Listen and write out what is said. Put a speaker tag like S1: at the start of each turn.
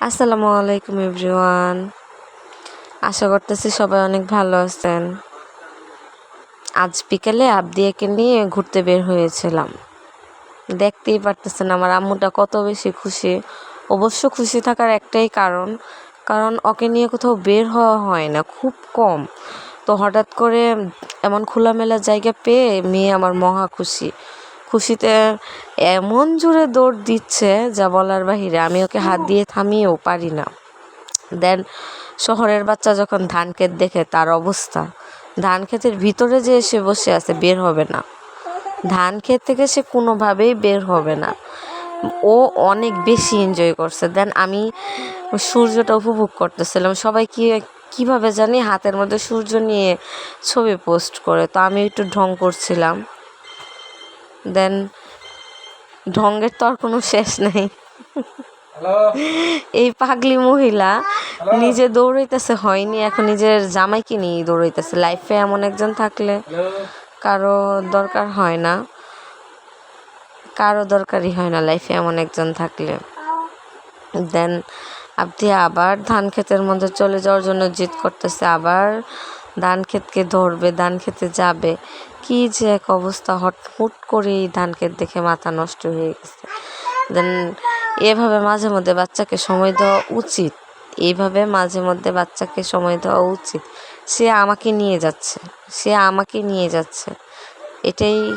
S1: আসসালামু আলাইকুম, এভরিওয়ান। আশা করতেছি সবাই অনেক ভালো আছেন। আজ বিকেলে আবদিয়াকে নিয়ে ঘুরতে বের হয়েছিলাম। দেখতেই পারতেছেন আমার আম্মুটা কত বেশি খুশি। অবশ্য খুশি থাকার একটাই কারণ কারণ ওকে নিয়ে কোথাও বের হওয়া হয় না, খুব কম। তো হঠাৎ করে এমন খোলামেলা জায়গা পেয়ে মেয়ে আমার মহা খুশি। খুশিতে এমন জোরে দৌড় দিচ্ছে যা বলার বাহিরে আমি ওকে হাত দিয়ে থামিয়েও পারি না। দেন শহরের বাচ্চা যখন ধান ক্ষেত দেখে তার অবস্থা, ধান ক্ষেতের ভিতরে যে এসে বসে আছে বের হবে না। ধান ক্ষেত থেকে সে কোনোভাবেই বের হবে না। ও অনেক বেশি এনজয় করছে। দেন আমি সূর্যটা উপভোগ করতেছিলাম। সবাই কি, কীভাবে জানি হাতের মধ্যে সূর্য নিয়ে ছবি পোস্ট করে, তো আমি একটু ঢং করছিলাম। দেন ঢঙ্গের তো আর কোনো শেষ নেই। এই পাগলি মহিলা নিজে দৌড়াইতেছে হয়নি এখন নিজের জামাইকে নিয়ে দৌড়াইতেছে। লাইফে এমন একজন থাকলে কারও দরকার হয় না। কারও দরকারই হয় না লাইফে এমন একজন থাকলে। দেন আপনি আবার ধান ক্ষেতের মধ্যে চলে যাওয়ার জন্য জিদ করতেছে আবার ধান ক্ষেতকে ধরবে ধান খেতে যাবে। কি যে এক অবস্থা, হট হুট করে এই ধান ক্ষেত দেখে মাথা নষ্ট হয়ে গেছে। দেন এভাবে মাঝে মধ্যে বাচ্চাকে সময় দেওয়া উচিত। এইভাবে মাঝে মধ্যে বাচ্চাকে সময় দেওয়া উচিত। সে আমাকে নিয়ে যাচ্ছে। সে আমাকে নিয়ে যাচ্ছে। এটাই